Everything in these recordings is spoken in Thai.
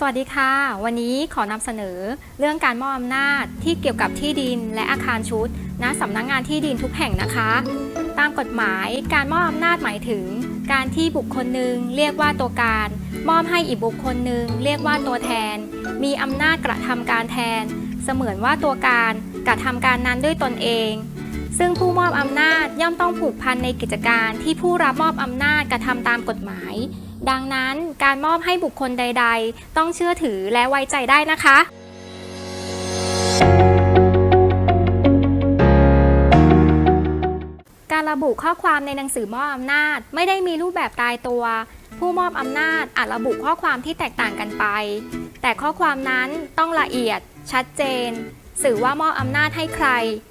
สวัสดีค่ะ วันนี้ขอนำเสนอเรื่องการมอบอำนาจที่เกี่ยวกับที่ดินและอาคารชุดณสำนักงงานที่ดินทุกแห่งนะคะ ตามกฎหมายการมอบอำนาจหมายถึง การที่บุคคลหนึ่งเรียกว่าตัวการ มอบให้อีกบุคคลหนึ่งเรียกว่าตัวแทน มีอำนาจกระทำการแทน เสมือนว่าตัวการกระทำการนั้นด้วยตนเอง ซึ่งผู้มอบอำนาจย่อมต้องผูกพันในกิจการที่ผู้รับมอบอำนาจกระทำตามกฎหมาย ดังนั้นการมอบให้บุคคลใด ๆ ต้องเชื่อถือและไว้ใจได้นะคะการระบุข้อความในหนังสือมอบอำนาจ ไม่ได้มีรูปแบบตายตัว ผู้มอบอำนาจอาจระบุข้อความที่แตกต่างกันไป แต่ข้อความนั้นต้องละเอียด ชัดเจน สื่อว่ามอบอำนาจให้ใคร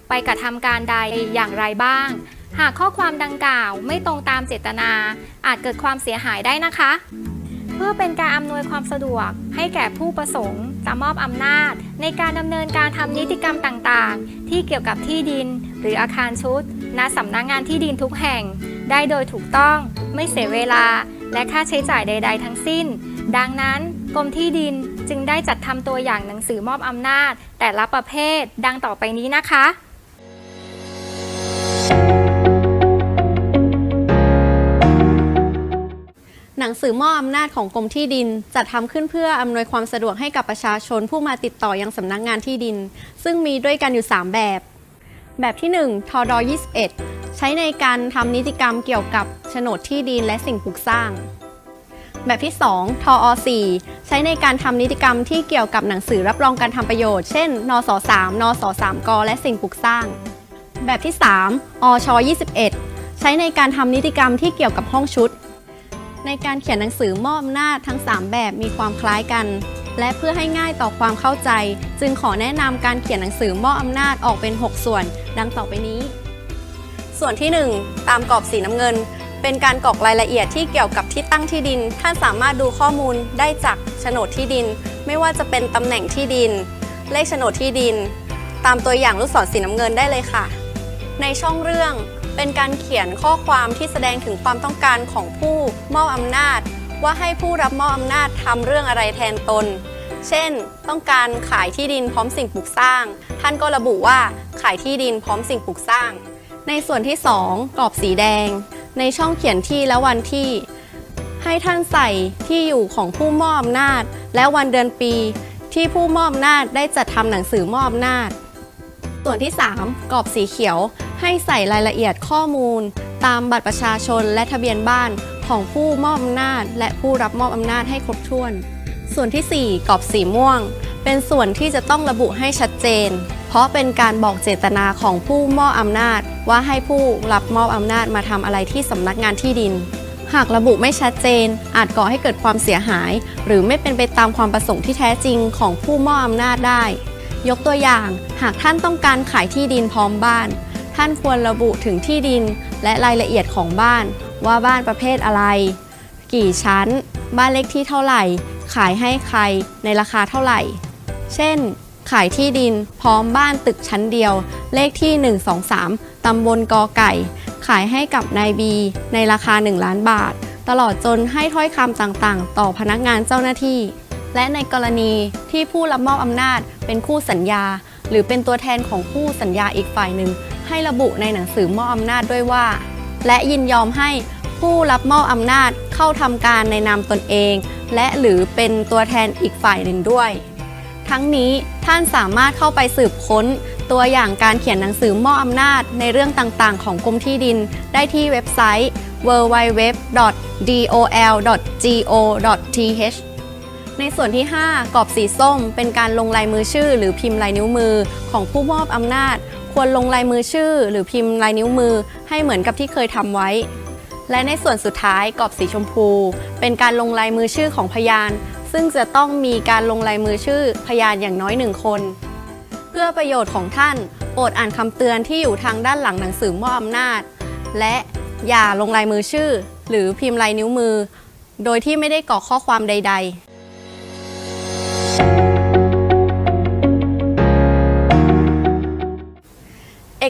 ไปกระทำการใดอย่างไรบ้าง หากข้อความดังกล่าวไม่ตรงตามเจตนา อาจเกิดความเสียหายได้นะคะ เพื่อเป็นการอำนวยความสะดวกให้แก่ผู้ประสงค์จะมอบอำนาจ ในการดำเนินการทำนิติกรรมต่างๆ ที่เกี่ยวกับที่ดิน หรืออาคารชุดณสำนักงงานที่ดินทุกแห่ง ได้โดยถูกต้อง ไม่เสียเวลา และค่าใช้จ่ายใด ๆ ทั้งสิ้น ดังนั้นกรมที่ดินจึงได้จัดทำตัวอย่างหนังสือมอบอำนาจ แต่ละประเภทดังต่อไปนี้นะคะ นังสือมอบอำนาจของกรมที่ดิน จัดทำขึ้นเพื่ออำนวยความสะดวกให้กับประชาชนผู้มาติดต่อยังสำนักงานที่ดิน ซึ่งมีด้วยกันอยู่ 3 แบบ แบบที่1ทด21 ใช้ในการทำนิติกรรมเกี่ยวกับโฉนดที่ดินและสิ่งปลูกสร้าง แบบที่ 2ทอ4ใช้ในการทำนิติกรรมที่เกี่ยวกับหนังสือรับรองการทำประโยชน์ เช่น นส3นส3กและสิ่งปลูกสร้าง แบบที่ 3อช21 ใช้ในการทำนิติกรรมที่เกี่ยวกับห้องชุด ในการเขียนหนังสือมอบอำนาจทั้ง 3 แบบมีความคล้ายกัน และเพื่อให้ง่ายต่อความเข้าใจ จึงขอแนะนำการเขียนหนังสือมอบอำนาจออกเป็น 6 ส่วน ดังต่อไปนี้ ส่วนที่ 1 ตามกรอบสีน้ำเงิน เป็นการกรอกรายละเอียดที่เกี่ยวกับที่ตั้งที่ดิน ท่านสามารถดูข้อมูลได้จากโฉนดที่ดิน ไม่ว่าจะเป็นตำแหน่งที่ดิน เลขโฉนดที่ดิน ตามตัวอย่างลูกศรสีน้ำเงินได้เลยค่ะ ในช่องเรื่อง เป็นการเขียนข้อความที่แสดงถึงความต้องการของผู้มอบอำนาจ ว่าให้ผู้รับมอบอำนาจทำเรื่องอะไรแทนตน เช่น ต้องการขายที่ดินพร้อมสิ่งปลูกสร้าง ท่านก็ระบุว่าขายที่ดินพร้อมสิ่งปลูกสร้าง ในส่วนที่ 2 กรอบสีแดง ในช่องเขียนที่และวันที่ ให้ท่านใส่ที่อยู่ของผู้มอบอำนาจ และวันเดือนปี ที่ผู้มอบอำนาจได้จัดทำหนังสือมอบอำนาจ ส่วนที่ 3 กรอบสีเขียว ให้ใส่รายละเอียดข้อมูล ตามบัตรประชาชนและทะเบียนบ้านของผู้มอบอำนาจ และผู้รับมอบอำนาจให้ครบถ้วน ส่วนทีสี่ 4กรอบสีม่วง เป็นส่วนที่จะต้องระบุให้ชัดเจน เพราะเป็นการบอกเจตนาของผู้มอบอำนาจ ว่าให้ผู้รับมอบอำนาจมาทำอะไรที่สำนักงานที่ดิน หากระบุไม่ชัดเจน อาจก่อให้เกิดความเสียหาย หรือไม่เป็นไปตามความประสงค์ที่แท้จริงของผู้มอบอำนาจได้ ยกตัวอย่าง หากท่านต้องการขายที่ดินพร้อมบ้าน ท่านควรระบุถึงที่ดินและรายละเอียดของบ้าน ว่าบ้านประเภทอะไร กี่ชั้น บ้านเลขที่เท่าไหร่ ขายให้ใครในราคาเท่าไหร่ เช่น ขายที่ดินพร้อมบ้านตึกชั้นเดียว เลขที่ 123 ตำบลกอไก่ ขายให้กับนายบี ในราคา 1 ล้านบาท ตลอดจนให้ถ้อยคำต่างๆ ต่อพนักงานเจ้าหน้าที่ และในกรณีที่ผู้รับมอบอำนาจเป็นคู่สัญญา หรือเป็นตัวแทนของคู่สัญญาอีกฝ่ายหนึ่ง ให้ระบุในหนังสือมอบอำนาจด้วยว่า และยินยอมให้ผู้รับมอบอำนาจเข้าทำการในนามตนเอง และหรือเป็นตัวแทนอีกฝ่ายหนึ่งด้วย ทั้งนี้ท่านสามารถเข้าไปสืบค้นตัวอย่างการเขียนหนังสือมอบอำนาจในเรื่องต่างๆ ของกรมที่ดิน ได้ที่เว็บไซต์ www.dol.go.th ในส่วนที่ 5 กรอบสีส้ม เป็นการลงลายมือชื่อ หรือพิมพ์ลายนิ้วมือของผู้มอบอำนาจ ควรลงลายมือชื่อ หรือพิมพ์ลายนิ้วมือให้เหมือนกับที่เคยทำไว้ และในส่วนสุดท้ายกรอบสีชมพู เป็นการลงลายมือชื่อของพยาน ซึ่งจะต้องมีการลงลายมือชื่อพยานอย่างน้อยหนึ่งคน เพื่อประโยชน์ของท่านโปรดอ่านคำเตือนที่อยู่ทางด้านหลังหนังสือมอบอำนาจ และอย่าลงลายมือชื่อ หรือพิมพ์ลายนิ้วมือ โดยที่ไม่ได้กรอกข้อความใด ๆ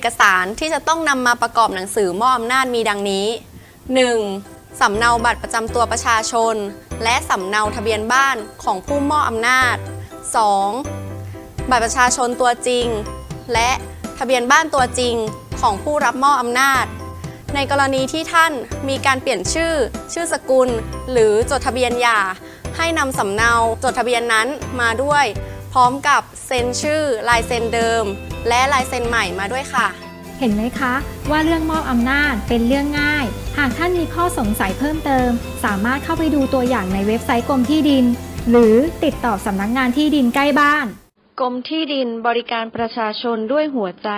อกสารที่จะต้องนำมาประกอบหนังสือมอบอำนาจมีดังนี้ 1. สำเนาบัตรประจำตัวประชาชน และสำเนาทะเบียนบ้านของผู้มอบอำนาจ 2. บัตรประชาชนตัวจริง และทะเบียนบ้านตัวจริงของผู้รับมอบอำนาจ ในกรณีที่ท่านมีการเปลี่ยนชื่อ ชื่อสกุล หรือจดทะเบียนหย่าให้นำสำเนาจดทะเบียนนั้นมาด้วย พร้อมกับเซ็นชื่อลายเซ็นเดิม และลายเซ็นใหม่มาด้วยค่ะ เห็นไหมคะว่าเรื่องมอบอำนาจเป็นเรื่องง่าย หากท่านมีข้อสงสัยเพิ่มเติม สามารถเข้าไปดูตัวอย่างในเว็บไซต์กรมที่ดิน หรือติดต่อสำนักงานที่ดินใกล้บ้าน กรมที่ดินบริการประชาชนด้วยหัวใจ